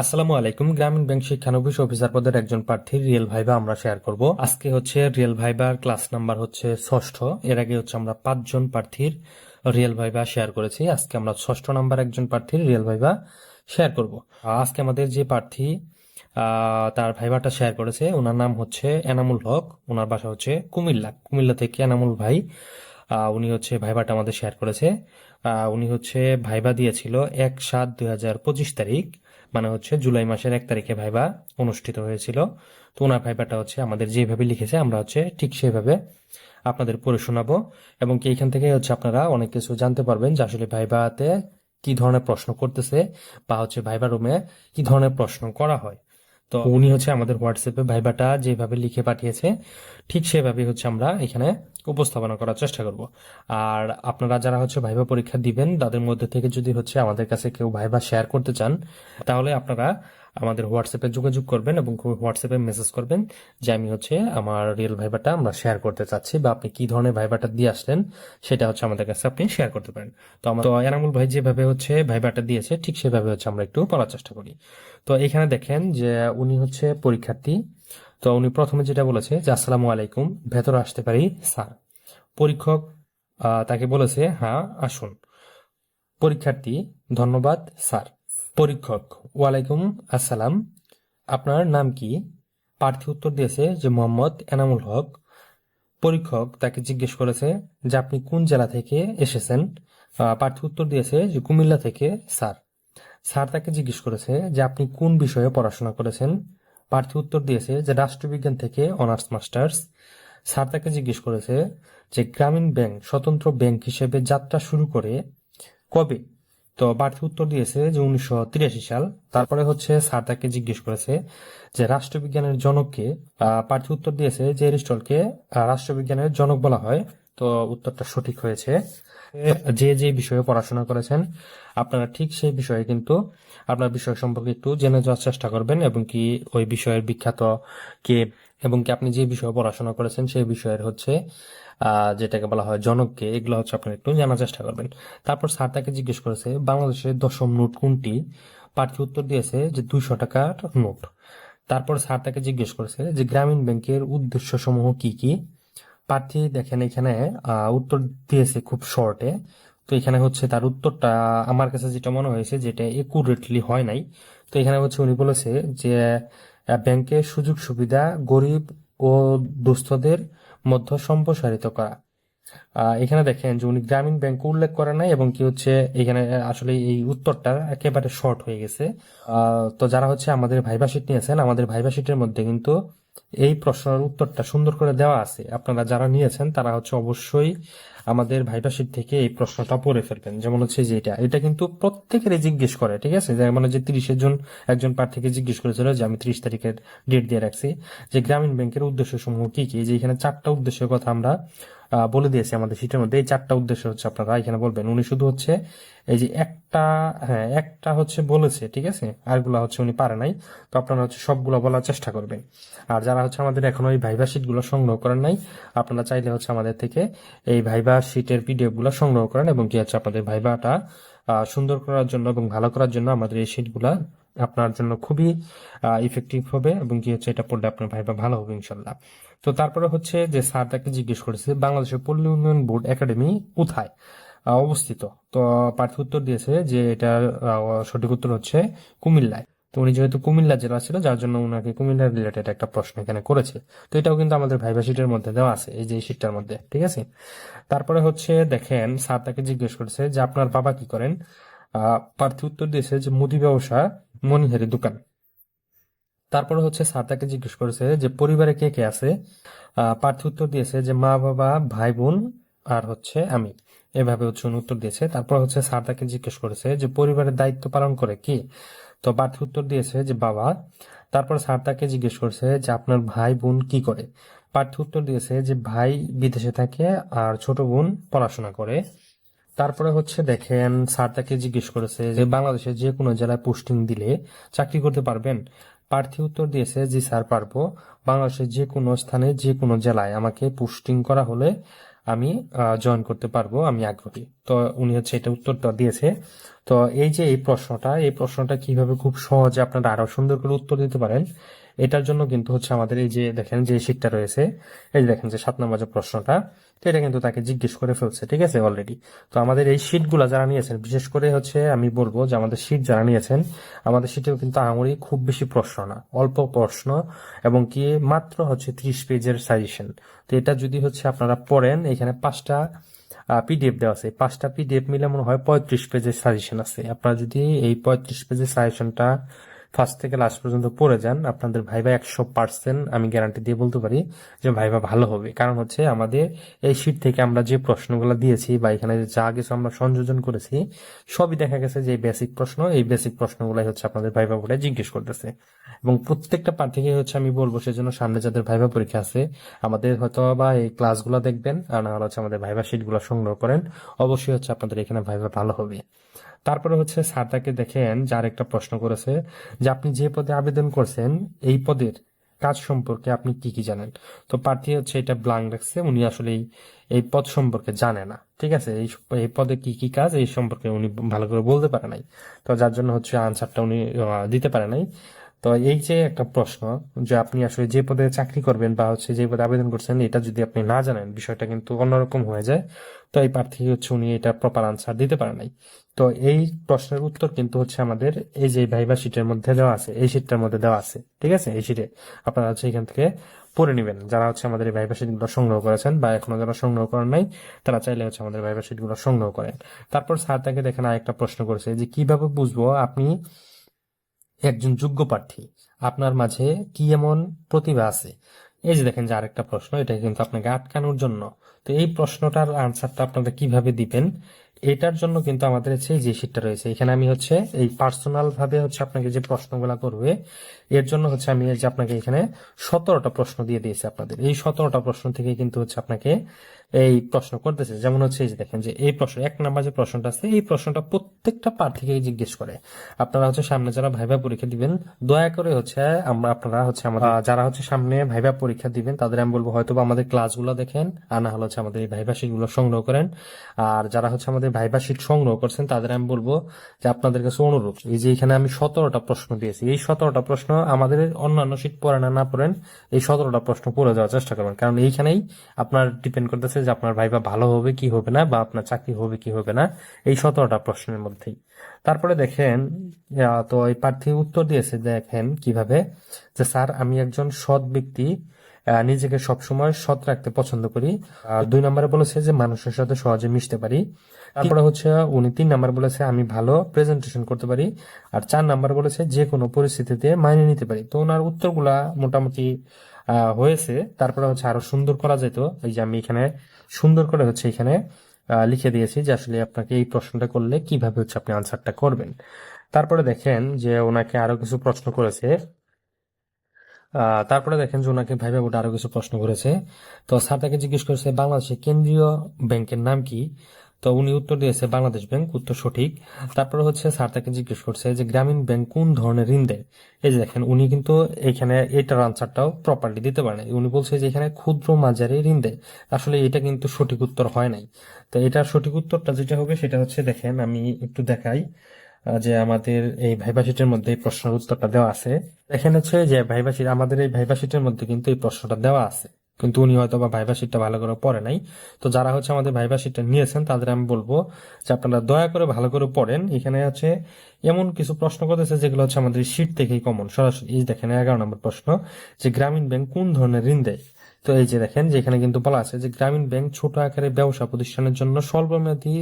আসসালামু আলাইকুম, গ্রামীণ ব্যাংক শিক্ষানবিশ অফিসার পদের একজন প্রার্থীর রিয়েল ভাইবা আমরা শেয়ার করব। আজকে হচ্ছে রিয়েল ভাইবার ক্লাস নাম্বার হচ্ছে ষষ্ঠ। এর আগে হচ্ছে আমরা পাঁচজন প্রার্থীর রিয়েল ভাইবা শেয়ার করেছি। আজকে আমরা ষষ্ঠ নাম্বার একজন প্রার্থীর রিয়েল ভাইবা শেয়ার করব। আজকে আমাদের যে প্রার্থী তার ভাইবাটা শেয়ার করেছে, ওনার নাম হচ্ছে এনামুল হক, ওনার বাসা হচ্ছে কুমিল্লা। কুমিল্লা থেকে এনামুল ভাই উনি হচ্ছে ভাইবাটা আমাদের শেয়ার করেছে। উনি হচ্ছে ভাইবা দিয়েছিল এক সাত দুই পঁচিশ তারিখ মানে হচ্ছে জুলাই মাসের এক তারিখে ভাইবা অনুষ্ঠিত হয়েছিল। তো ওনার ভাইবাটা হচ্ছে আমাদের যেভাবে লিখেছে, আমরা হচ্ছে ঠিক সেভাবে আপনাদের পড়ে শোনাবো। এবং কি এখান থেকে হচ্ছে আপনারা অনেক কিছু জানতে পারবেন যে আসলে ভাইবাতে কি ধরনের প্রশ্ন করতেছে বা হচ্ছে ভাইবা রুমে কি ধরনের প্রশ্ন করা হয়। তো উনি হচ্ছে আমাদের হোয়াটসঅ্যাপে ভাইবাটা যেভাবে লিখে পাঠিয়েছে, ঠিক সেভাবে হচ্ছে আমরা এখানে উপস্থাপনা করার চেষ্টা করব। আর আপনারা যারা হচ্ছে ভাইবা পরীক্ষা দিবেন, তাদের মধ্যে থেকে যদি হচ্ছে আমাদের কাছে কেউ ভাইবা শেয়ার করতে চান, তাহলে আপনারা আমাদের হোয়াটসঅ্যাপে যোগাযোগ করবেন এবং হোয়াটসঅ্যাপে মেসেজ করবেন যে আমি হচ্ছে আমার রিয়েল ভাইবাটা আমরা শেয়ার করতে চাচ্ছি বা আপনি কি ধরনের ভাইবাটা দিয়ে আসলেন, সেটা হচ্ছে আমাদের কাছে আপনি শেয়ার করতে পারেন। তো আমার তো এনামুল ভাই যেভাবে হচ্ছে ভাইবাটা দিয়েছে, ঠিক সেভাবে হচ্ছে আমরা একটু পড়ার চেষ্টা করি। তো এখানে দেখেন যে উনি হচ্ছে পরীক্ষার্থী তো উনি প্রথমে যেটা বলেছে যে, আসসালামু আলাইকুম, ভেতরে আসতে পারি, স্যার। পরীক্ষক তাকে বলেছে হ্যাঁ আসুন। পরীক্ষার্থী, ধন্যবাদ, স্যার। পরীক্ষক, ওয়ালাইকুম আসসালাম, আপনার নাম কি? প্রার্থী উত্তর দিয়েছে যে, মোহাম্মদ এনামুল হক। পরীক্ষক তাকে জিজ্ঞেস করেছে যে, আপনি কোন জেলা থেকে এসেছেন? প্রার্থী উত্তর দিয়েছে যে, কুমিল্লা থেকে, স্যার। স্যার তাকে জিজ্ঞেস করেছে যে, আপনি কোন বিষয়ে পড়াশোনা করেছেন? প্রার্থী উত্তর দিয়েছে যে রাষ্ট্রবিজ্ঞান থেকে অনার্স মাস্টার্স। স্যার তাকে জিজ্ঞেস করেছে যে গ্রামীণ ব্যাংক স্বতন্ত্র ব্যাংক হিসেবে যাত্রা শুরু করে কবে? তো প্রার্থী উত্তর দিয়েছে যে উনিশশো তিরাশি সাল। তারপরে হচ্ছে স্যার তাকে জিজ্ঞেস করেছে যে রাষ্ট্রবিজ্ঞানের জনককে প্রার্থী উত্তর দিয়েছে যে এরিস্টলকে রাষ্ট্রবিজ্ঞানের জনক বলা হয়। তো উত্তরটা সঠিক হয়েছে। যে যে বিষয়ে পড়াশোনা করেছেন, আপনারা ঠিক সেই বিষয়ে কিন্তু আপনার বিষয় সম্পর্কে একটু জেনে যাওয়ার চেষ্টা করবেন এবং কি ওই বিষয়ের বিখ্যাত কে এবং কি আপনি যে বিষয়ে পড়াশোনা করেছেন সেই বিষয়ের হচ্ছে যেটাকে বলা হয় জনককে এগুলো হচ্ছে আপনারা একটু জানার চেষ্টা করবেন। তারপর স্যার তাকে জিজ্ঞেস করেছে, বাংলাদেশের দশম নোট কোনটি? প্রার্থী উত্তর দিয়েছে যে দুইশো টাকার নোট। তারপর স্যার তাকে জিজ্ঞেস করেছে যে গ্রামীণ ব্যাংকের উদ্দেশ্য সমূহ কি কি? প্রার্থী দেখেন এখানে উত্তর দিয়েছে খুব শর্টে। তো এখানে হচ্ছে তার উত্তরটা আমার কাছে যেটা মনে হয়েছে যেটা একুরেটলি হয় নাই। তো এখানে হচ্ছে উনি বলেছে যে ব্যাংকের সুযোগ সুবিধা গরিব ও দুস্থদের মধ্যে সম্প্রসারিত করা। এখানে দেখেন যে উনি গ্রামীণ ব্যাংক উল্লেখ করে নাই এবং কি হচ্ছে এখানে আসলে এই উত্তরটা একেবারে শর্ট হয়ে গেছে। তো যারা হচ্ছে আমাদের ভাইবা শিট নিয়েছেন, আমাদের ভাইবা শিটের মধ্যে কিন্তু এই প্রশ্নের উত্তরটা সুন্দর করে দেওয়া আছে। আপনারা যারা নিয়েছেন, তারা হচ্ছে অবশ্যই আমাদের ভাইবা থেকে এই প্রশ্নটা পড়ে ফেলবেন। যেমন হচ্ছে যে এটা। এটা কিন্তু প্রত্যেকেরই জিজ্ঞেস করে, ঠিক আছে? যেমন যে তিরিশের জন একজন প্রার্থীকে জিজ্ঞেস করেছিল যে, আমি ত্রিশ তারিখের ডেট দিয়ে রাখছি। যে গ্রামীণ ব্যাংকের উদ্দেশ্য সমূহ কি কি? যে এখানে চারটা উদ্দেশ্যের কথা আমরা বলে দিয়েছে আমাদের শীটের মধ্যে। এই চারটা উদ্দেশ্য হচ্ছে আপনারা এখানে বলবেন। উনি শুধু হচ্ছে এই যে একটা হ্যাঁ একটা হচ্ছে বলেছে, ঠিক আছে? আরগুলা হচ্ছে উনি পারে নাই। তো আপনারা হচ্ছে সবগুলো বলার চেষ্টা করবেন। আর যারা হচ্ছে আমাদের এখনও এই ভাইভা শিটগুলো সংগ্রহ করেন নাই, আপনারা চাইলে হচ্ছে আমাদের থেকে এই ভাইভা শিটের পিডিএফগুলো সংগ্রহ করেন এবং কি হচ্ছে আপনাদের ভাইভাটা সুন্দর করার জন্য এবং ভালো করার জন্য আমাদের এই শিটগুলা আপনার জন্য খুবই ইফেক্টিভ হবে এবং কি হচ্ছে এটা পড়লে আপনার ভাইবা ভালো হবে ইনশাল্লাহ তো তারপরে হচ্ছে যে স্যার তাকে জিজ্ঞেস করেছে, বাংলাদেশের পল্লী উন্নয়ন বোর্ড একাডেমি কোথায়? অবস্থিত। তো পার্থ উত্তর দিয়েছে যে এটা সঠিক উত্তর হচ্ছে কুমিল্লায়। তো উনি যেহেতু কুমিল্লা জেলা ছিল, যার জন্য উনাকে কুমিল্লা রিলেটেড একটা প্রশ্ন এখানে করেছে। তো এটাও কিন্তু আমাদের ভাইবা শিটের মধ্যে দেওয়া আছে, এই যে এই শিটটার মধ্যে, ঠিক আছে? তারপরে হচ্ছে দেখেন, স্যার তাকে জিজ্ঞেস করেছে যে আপনার বাবা কি করেন? আহ প্রার্থী উত্তর দিয়েছে যে মুদি ব্যবসা মনিহারি দোকান। তারপরে হচ্ছে স্যার তাকে জিজ্ঞেস করেছে যে, পরিবারে কে কে আছে? প্রার্থী উত্তর দিয়েছে যে, মা, বাবা, ভাই, বোন আর হচ্ছে আমি। এভাবে হচ্ছে উত্তর দিয়েছে। তারপর হচ্ছে স্যার তাকে জিজ্ঞেস করেছে যে, পরিবারের দায়িত্ব পালন করে কি? তো প্রার্থী উত্তর দিয়েছে যে, বাবা। তারপর স্যার তাকে জিজ্ঞেস করেছে যে, আপনার ভাই, বোন কি করে? প্রার্থী উত্তর দিয়েছে যে, ভাই বিদেশে থাকে আর ছোট বোন পড়াশোনা করে। তারপরে হচ্ছে দেখেন স্যার তাকে জিজ্ঞেস করেছে যে বাংলাদেশে যে কোনো জেলায় পোস্টিং দিলে চাকরি করতে পারবেন? প্রার্থী উত্তর দিয়েছে, জি স্যার, পারব। বাংলাদেশের যে কোনো স্থানে যে কোনো জেলায় আমাকে পোস্টিং করা হলে আমি জয়েন করতে পারব, আমি আগ্রহী। তো উনি হচ্ছে এটা উত্তরটা দিয়েছে। তো এই যে এই প্রশ্নটা এই প্রশ্নটা কীভাবে খুব সহজে আপনারা আরও সুন্দর করে উত্তর দিতে পারেন এটার জন্য কিন্তু হচ্ছে আমাদের এই যে দেখেন যে শীটটা রয়েছে, এই যে দেখেন যে সাত নম্বর যে প্রশ্নটা, তো এটা কিন্তু তাকে জিজ্ঞেস করে ফেলছে, ঠিক আছে অলরেডি তো আমাদের এই শীটগুলো যারা নিয়েছেন, বিশেষ করে হচ্ছে আমি বলব যে আমাদের শীট যারা নিয়েছেন, আমাদের শীটেও কিন্তু আমরই খুব বেশি প্রশ্ন না, অল্প প্রশ্ন এবং কি মাত্র হচ্ছে ত্রিশ পেজের সাজেশন তো এটা যদি হচ্ছে আপনারা পড়েন, এখানে পাঁচটা পিডিএফ দেওয়া আছে, পাঁচটা পিডিএফ মিলে মনে হয় পঁয়ত্রিশ পেজের সাজেশন আছে। আপনারা যদি এই পঁয়ত্রিশ পেজের সাজেশনটা ফার্স্ট থেকে লাস্ট পর্যন্ত পড়ে যান, আপনাদের ভাইবা একশো পার্সেন্ট আমি গ্যারান্টি দিয়ে বলতে পারি যে ভাইবা ভালো হবে। কারণ হচ্ছে আমাদের এই শীট থেকে আমরা যে প্রশ্নগুলো দিয়েছি বা এখানে যা কিছু আমরা সংযোজন করেছি, সবই দেখা গেছে যে বেসিক প্রশ্ন, এই বেসিক প্রশ্নগুলাই হচ্ছে আপনাদের ভাইবা বোর্ডে জিজ্ঞেস করতেছে। এবং প্রত্যেকটা প্রার্থীকে হচ্ছে আমি বলব সেজন্য সামনে যাদের ভাইবা পরীক্ষা আছে, আমাদের হয়তো বা এই ক্লাসগুলো দেখবেন, আর না হলে হচ্ছে আমাদের ভাইবা শিটগুলো সংগ্রহ করেন। অবশ্যই হচ্ছে আপনাদের এখানে ভাইবা ভালো হবে। তারপরে হচ্ছে স্যার তাকে দেখেন, যার একটা প্রশ্ন করেছে যে, আপনি যে পদে আবেদন করছেন, এই পদের কাজ সম্পর্কে আপনি কি কি জানেন? তো প্রার্থী হচ্ছে এটা ব্লাঙ্ক রাখছে, উনি আসলে এই- এই পদ সম্পর্কে জানে না, ঠিক আছে? এই এই পদে কি কি কাজ, এই সম্পর্কে উনি ভালো করে বলতে পারে নাই। তো যার জন্য হচ্ছে আনসারটা উনি দিতে পারে নাই। তো এই যে একটা প্রশ্ন যে, আপনি আসলে যে পদে চাকরি করবেন বা হচ্ছে যে পদে আবেদন করছেন, এটা যদি আপনি না জানেন, বিষয়টা কিন্তু অন্যরকম হয়ে যায়। তো এই প্রার্থী হচ্ছে উনি এটা প্রপার আনসার দিতে পারে নাই। তো এই প্রশ্নের উত্তর কিন্তু হচ্ছে আমাদের এই যে ভাইবা শিটের মধ্যে দেওয়া আছে, এই শিটটার মধ্যে দেওয়া আছে, ঠিক আছে? এই শিটে আপনারা হচ্ছে এখান থেকে পড়ে নেবেন। যারা হচ্ছে আমাদের এই ভাইবা শিটগুলো সংগ্রহ করেছেন বা এখনও যারা সংগ্রহ করেন নাই, তারা চাইলে হচ্ছে আমাদের ভাইবা শিটগুলো সংগ্রহ করেন। তারপর স্যার তাকে দেখেন আরেকটা প্রশ্ন করেছে যে, কীভাবে বুঝব আপনি একজন যোগ্য প্রার্থী? আপনার মাঝে কি এমন প্রতিভা আছে? এই যে দেখেন যে আরেকটা প্রশ্ন, এটা কিন্তু আপনাকে আটকানোর জন্য। তো এই প্রশ্নটার আনসারটা আপনারা কীভাবে দিবেন? এটার জন্য কিন্তু আমাদের হচ্ছে যে শীটটা রয়েছে, এখানে আমি হচ্ছে এই পার্সোনাল ভাবে হচ্ছে আপনাকে যে প্রশ্নগুলা করবে, এর জন্য হচ্ছে আমি যে আপনাকে এখানে সতেরোটা প্রশ্ন দিয়ে দিয়েছি আপনাদের। এই সতেরোটা প্রশ্ন থেকে কিন্তু হচ্ছে আপনাকে এই প্রশ্ন করতেছে। যেমন হচ্ছে এই যে দেখেন যে এই প্রশ্ন, এক নাম্বার যে প্রশ্নটা আছে, এই প্রশ্নটা প্রত্যেকটা প্রার্থীকে জিজ্ঞেস করে। আপনারা হচ্ছে সামনে যারা ভাইবা পরীক্ষা দিবেন, দয়া করে হচ্ছে আমরা, আপনারা হচ্ছে আমাদের যারা হচ্ছে সামনে ভাইভা পরীক্ষা দিবেন, তাদের আমি বলব হয়তো আমাদের ক্লাসগুলো দেখেন, আর না হলে হচ্ছে আমাদের এই ভাইবা শিটগুলো সংগ্রহ করেন। আর যারা হচ্ছে আমাদের ভাইবা শিট সংগ্রহ করছেন, তাদের আমি বলব যে আপনাদের কাছে অনুরোধ, এই যে এখানে আমি সতেরোটা প্রশ্ন দিয়েছি। এই সতেরোটা প্রশ্ন আমাদের অন্যান্য শিট পড়েন না না পড়েন, এই সতেরোটা প্রশ্ন পড়ে যাওয়ার চেষ্টা করবেন। কারণ এইখানেই আপনার ডিপেন্ড করতেছে যে আপনার ভাইবা ভালো হবে কি হবে না, বা আপনার চাকরি হবে কি হবে না, এই সতেরোটা প্রশ্নের মধ্যেই। তারপরে দেখেন তো এই প্রার্থী উত্তর দিয়েছে, দেখেন কীভাবে, যে, স্যার, আমি একজন সৎ ব্যক্তি নিজেকে সবসময় সৎ রাখতে পছন্দ করি। আর দুই নম্বরে বলেছে যে, মানুষের সাথে সহজে মিশতে পারি। তারপরে হচ্ছে, উনি তিন নাম্বার বলেছে, আমি ভালো প্রেজেন্টেশন করতে পারি। আর চার নাম্বার বলেছে যে কোনো পরিস্থিতিতে মানিয়ে নিতে পারি। তো ওনার উত্তরগুলা মোটামুটি হয়েছে। তারপরে হচ্ছে আরও সুন্দর করা যেত। এই যে আমি এখানে সুন্দর করে হচ্ছে এখানে লিখে দিয়েছি যে আসলে আপনাকে এই প্রশ্নটা করলে কীভাবে হচ্ছে আপনি আনসারটা করবেন। তারপরে দেখেন যে ওনাকে আরও কিছু প্রশ্ন করেছে। তারপরে দেখেন যে ওনাকে ভাইবা বোর্ডে আরও কিছু প্রশ্ন করেছে। তো স্যার তাকে জিজ্ঞেস করেছে, বাংলাদেশের কেন্দ্রীয় ব্যাংকের নাম কি? তো উনি উত্তর দিয়েছে বাংলাদেশ ব্যাংক, উত্তর সঠিক। তারপরে হচ্ছে স্যার তাকে জিজ্ঞেস করছে যে গ্রামীণ ব্যাংক কোন ধরনের ঋণ দেয়? এই যে দেখেন, উনি কিন্তু এখানে এটার আনসারটাও প্রপারলি দিতে পারে উনি বলছে যে এখানে ক্ষুদ্র মাঝারি ঋণ দেয়। আসলে এটা কিন্তু সঠিক উত্তর হয় নাই। তো এটার সঠিক উত্তরটা যেটা হবে সেটা হচ্ছে দেখেন, আমি একটু দেখাই যে আমাদের এই ভাইবা শিটের মধ্যে এই প্রশ্নের উত্তরটা দেওয়া আছে। এখানে হচ্ছে যে ভাইবা আমাদের এই ভাইবা শিটের মধ্যে কিন্তু এই প্রশ্নটা দেওয়া আছে। কিন্তু উনি হয়তো বা ভাইবা শিটটা ভালো করে পড়ে নাই। তো যারা হচ্ছে আমাদের ভাইবা শিটটা নিয়েছেন, তাদের আমি বলব যে আপনারা দয়া করে ভালো করে পড়েন। এখানে হচ্ছে এমন কিছু প্রশ্ন করতেছে যেগুলো হচ্ছে আমাদের শিট থেকেই কমন সরাসরি দেখেন, এগারো নম্বর প্রশ্ন, যে গ্রামীণ ব্যাংক কোন ধরনের ঋণ দেয়? তো এই যে দেখেন, যে এখানে কিন্তু বলা আছে যে গ্রামীণ ব্যাংক ছোট আকারে ব্যবসা প্রতিষ্ঠানের জন্য স্বল্প স্বল্পমেয়াদী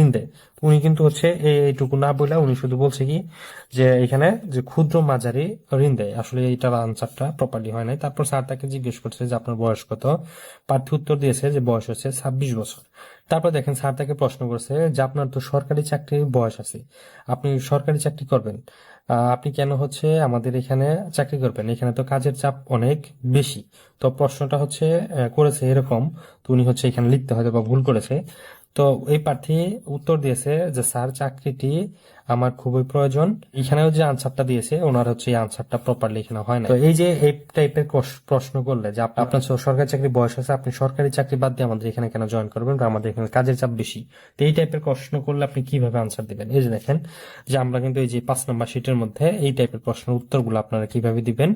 ঋণ দেয় উনি কিন্তু হচ্ছে এইটুকু না বলে উনি শুধু বলছে কি যে এখানে যে ক্ষুদ্র মাঝারি ঋণ দেয় আসলে এইটার আনসারটা প্রপারলি হয় নাই। তারপর স্যার তাকে জিজ্ঞেস করছে যে আপনার বয়স কত? প্রার্থী উত্তর দিয়েছে যে বয়স হচ্ছে ছাব্বিশ বছর। তারপর দেখেন স্যার তাকে প্রশ্ন করছে যে আপনার তো সরকারি চাকরির বয়স আছে, আপনি সরকারি চাকরি করবেন। আপনি কেন হচ্ছে আমাদের এখানে চাকরি করবেন? এখানে তো কাজের চাপ অনেক বেশি। তো প্রশ্নটা হচ্ছে করেছে এরকম। তো উনি হচ্ছে এখানে লিখতে হয়তো বা ভুল করেছে। তো এই প্রার্থী উত্তর দিয়েছে যে স্যার চাকরিটি আমার খুবই প্রয়োজন। এখানেও যে আনসারটা দিয়েছে, ওনার হচ্ছে এই আনসারটা প্রপারলি এখানে হয় না তো এই যে এই টাইপের প্রশ্ন করলে যে আপ- আপনার সরকারি চাকরি বয়স আছে আপনি সরকারি চাকরি বাদ দিয়ে আমাদের এখানে কেন জয়েন করবেন বা আমাদের এখানে কাজের চাপ বেশি? তো এই টাইপের প্রশ্ন করলে আপনি কীভাবে আনসার দিবেন? এই যে দেখেন, যে আমরা কিন্তু এই যে পাঁচ নম্বর শিটের মধ্যে এই টাইপের প্রশ্নের উত্তরগুলো আপনারা কীভাবে দিবেন,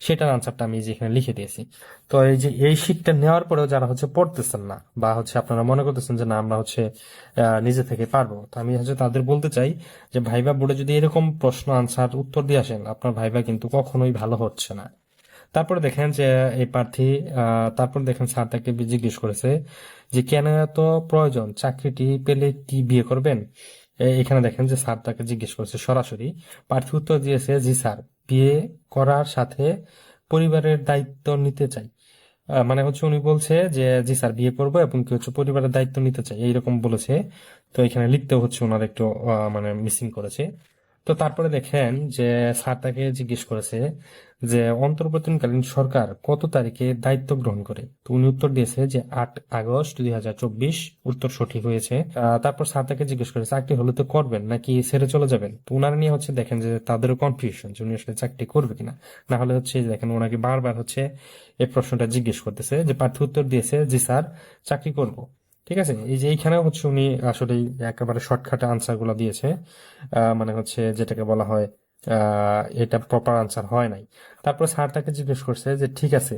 সেটার আনসারটা আমি যে এখানে লিখে দিয়েছি। তো এই যে এই শিটটা নেওয়ার পরেও যারা হচ্ছে পড়তেছেন না, বা হচ্ছে আপনারা মনে করতেছেন যে না, আমরা হচ্ছে নিজে থেকে পারব। তো আমি হচ্ছে তাদের বলতে চাই যে ভাইবা বোর্ডে যদি এরকম প্রশ্ন আনসার উত্তর দিয়ে আসেন, আপনার ভাইবা কিন্তু কখনোই ভালো হচ্ছে না। তারপরে দেখেন যে, এই প্রার্থী তারপর দেখেন স্যার তাকে জিজ্ঞেস করেছে যে, কেন এত প্রয়োজন? চাকরিটি পেলে কি বিয়ে করবেন? এখানে দেখেন যে স্যার তাকে জিজ্ঞেস করেছে সরাসরি। প্রার্থী উত্তর দিয়েছে, জি স্যার বিয়ে করার সাথে পরিবারের দায়িত্ব নিতে চাই। মানে হচ্ছে উনি বলছে যে, জি স্যার, বিয়ে করব এবং কি হচ্ছে পরিবারের দায়িত্ব নিতে চাই, এইরকম বলেছে। তো এখানে লিখতে হচ্ছে ওনার একটু মানে মিসিং করেছে। তো তারপরে দেখেন যে স্যার তাকে জিজ্ঞেস করেছে যে অন্তর্বর্তীকালীন সরকার কত তারিখে দায়িত্ব গ্রহণ করে? তো উনি উত্তর দিয়েছে যে আট আগস্ট দুই হাজার চব্বিশ উত্তর সঠিক হয়েছে। তারপর তাকে জিজ্ঞেস করে, চাকরি হলে তো করবেন, নাকি ছেড়ে চলে যাবেন? তো উনারা নিয়ে হচ্ছে দেখেন যে তাদেরও কনফিউশন যে উনি আসলে চাকরি করবে কিনা। না হলে হচ্ছে দেখেন ওনাকে বারবার হচ্ছে এই প্রশ্নটা জিজ্ঞেস করতেছে, যে প্রার্থী উত্তর দিয়েছে যে স্যার, চাকরি করব। ঠিক আছে? এই যে এইখানেও হচ্ছে উনি আসলে একেবারে শর্টকাটে আনসারগুলো দিয়েছে। মানে হচ্ছে যেটাকে বলা হয় এটা প্রপার আনসার হয় নাই। তারপর স্যার তাকে জিজ্ঞেস করছে যে, ঠিক আছে,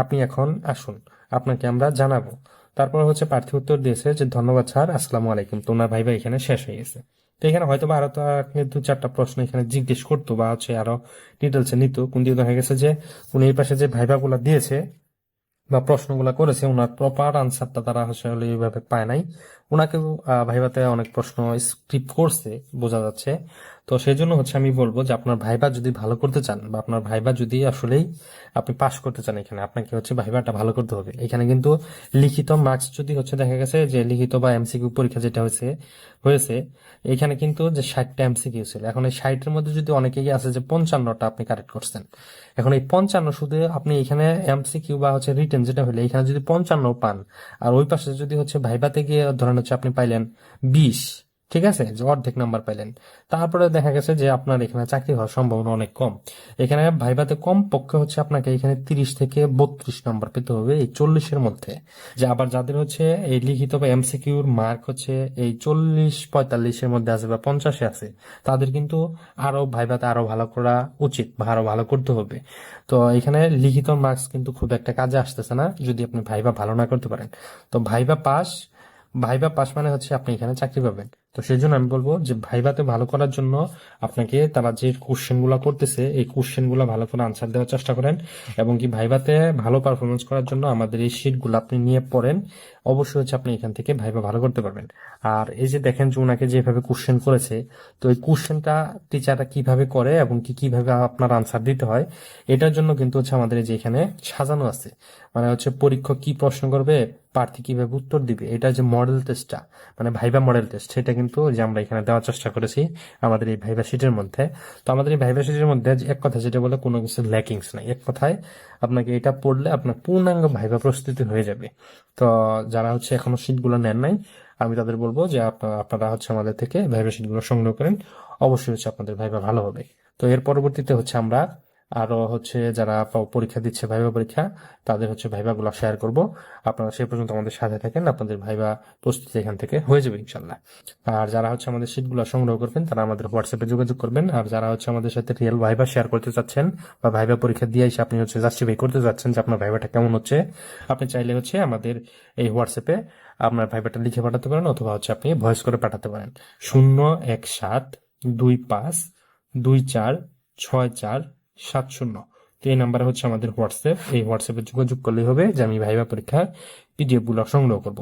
আপনি এখন আসুন, আপনাকে আমরা জানাব। তারপর হচ্ছে প্রার্থী উত্তর দিয়েছে যে, ধন্যবাদ স্যার আসসালামু আলাইকুম। তো ওনার ভাইবা এখানে শেষ হয়ে গেছে। তো এখানে হয়তো বা আরও তো দু চারটা প্রশ্ন এখানে জিজ্ঞেস করতো বা হচ্ছে আরও ডিটেলসে নিত। কিন্তু দেখা গেছে যে, উনি এই পাশে যে ভাইবা গুলা দিয়েছে বা প্রশ্নগুলা করেছে ওনার প্রপার আনসারটা তারা আসলে এইভাবে পায় নাই। ওনাকেও ভাইভাতে অনেক প্রশ্ন স্ক্রিপ্ট করছে, বোঝা যাচ্ছে। তো সেই জন্য হচ্ছে আমি বলব যে আপনার ভাইবা যদি ভালো করতে চান বা আপনার ভাইবা যদি আসলেই আপনি পাশ করতে চান এখানে, আপনাকে হচ্ছে ভাইবাটা ভালো করতে হবে। এখানে কিন্তু লিখিত মার্কস যদি হচ্ছে দেখা গেছে যে লিখিত বা এমসিকিউ পরীক্ষা যেটা হয়েছে হয়েছে, এখানে কিন্তু যে ষাটটা এমসিকিউ ছিল। এখন এই ষাটের মধ্যে যদি অনেকেই আছে যে পঞ্চান্নটা আপনি কারেক্ট করছেন, এখন এই পঞ্চান্ন শুধু আপনি এখানে এমসিকিউ বা হচ্ছে রিটেন যেটা হলে, এখানে যদি পঞ্চান্ন পান, আর ওই পাশে যদি হচ্ছে ভাইবাতে গিয়ে ধরেন হচ্ছে আপনি পাইলেন বিশ, ঠিক আছে? যে অর্ধেক নাম্বার পাইলেন। তারপরে দেখা গেছে যে আপনার এখানে চাকরি হওয়ার সম্ভাবনা অনেক কম। এখানে ভাইবাতে কম পক্ষে হচ্ছে আপনাকে এখানে তিরিশ থেকে বত্রিশ নাম্বার পেতে হবে এই চল্লিশের মধ্যে। যে আবার যাদের হচ্ছে এই লিখিত বা এমসিকিউর মার্ক হচ্ছে এই চল্লিশ, পঁয়তাল্লিশের মধ্যে আছে বা পঞ্চাশে আছে, তাদের কিন্তু আরও ভাইবাতে আরও ভালো করা উচিত বা আরও ভালো করতে হবে। তো এখানে লিখিত মার্কস কিন্তু খুব একটা কাজে আসতেছে না, যদি আপনি ভাইবা ভালো না করতে পারেন। তো ভাইবা পাস ভাইবা পাস মানে হচ্ছে আপনি এখানে চাকরি পাবেন। তো সেই জন্য আমি বলব যে ভাইভাতে ভালো করার জন্য আপনাকে তারা যে কোশ্চেনগুলা করতেছে, এই কোশ্চেনগুলা ভালো করে আনসার দেওয়ার চেষ্টা করেন এবং কি ভাইভাতে ভালো পারফরমেন্স করার জন্য আমাদের এই শিটগুলো আপনি নিয়ে পড়েন, অবশ্যই হচ্ছে আপনি এখান থেকে ভাইবা ভালো করতে পারবেন। আর এই যে দেখেন যে ওনাকে যেভাবে কোশ্চেন করেছে, তো এই কোশ্চেনটা টিচাররা কীভাবে করে এবং কি কীভাবে আপনার আনসার দিতে হয়, এটার জন্য কিন্তু হচ্ছে আমাদের যে এখানে সাজানো আছে। মানে হচ্ছে পরীক্ষক কি প্রশ্ন করবে প্রার্থী কীভাবে উত্তর দিবে? এটা যে মডেল টেস্টটা মানে ভাইবা মডেল টেস্ট সেটা কিন্তু যে আমরা এখানে দেওয়ার চেষ্টা করেছি আমাদের এই ভাইবা শিটের মধ্যে। তো আমাদের এই ভাইবা শিটের মধ্যে এক কথা যেটা বলে, কোনো কিছু ল্যাকিংস নাই। এক কথায় আপনাকে এটা পড়লে আপনার পূর্ণাঙ্গ ভাইবা প্রস্তুতি হয়ে যাবে। তো যারা হচ্ছে এখনও সিটগুলো নেন নাই, আমি তাদের বলব যে আপনারা আপনারা হচ্ছে আমাদের থেকে ভাইবা শিটগুলো সংগ্রহ করেন। অবশ্যই হচ্ছে আপনাদের ভাইবা ভালো হবে। তো এর পরবর্তীতে হচ্ছে আমরা আরও হচ্ছে যারা পরীক্ষা দিচ্ছে ভাইবা পরীক্ষা, তাদের হচ্ছে ভাইবা গুলো শেয়ার করব। আপনারা সে পর্যন্ত আমাদের সাথে থাকেন, আপনাদের ভাইবা প্রস্তুতি এখান থেকে হয়ে যাবে ইনশাল্লাহ আর যারা হচ্ছে আমাদের সিটগুলো সংগ্রহ করবেন, তারা আমাদের হোয়াটসঅ্যাপে যোগাযোগ করবেন। আর যারা হচ্ছে আমাদের সাথে রিয়েল ভাইবা শেয়ার করতে চাচ্ছেন বা ভাইবা পরীক্ষা দিয়ে এসে আপনি হচ্ছে জাস্টিফাই করতে চাচ্ছেন যে আপনার ভাইবাটা কেমন হচ্ছে, আপনি চাইলে হচ্ছে আমাদের এই হোয়াটসঅ্যাপে আপনার ভাইবাটা লিখে পাঠাতে পারেন অথবা হচ্ছে আপনি ভয়েস করে পাঠাতে পারেন। শূন্য এক সাত দুই পাঁচ দুই চার ছয় চার সাত শূন্য তো এই নাম্বার হচ্ছে আমাদের হোয়াটসঅ্যাপ এই হোয়াটসঅ্যাপে যোগাযোগ করলেই হবে যে আমি ভাইবা পরীক্ষার পিডিএফগুলো সংগ্রহ করব।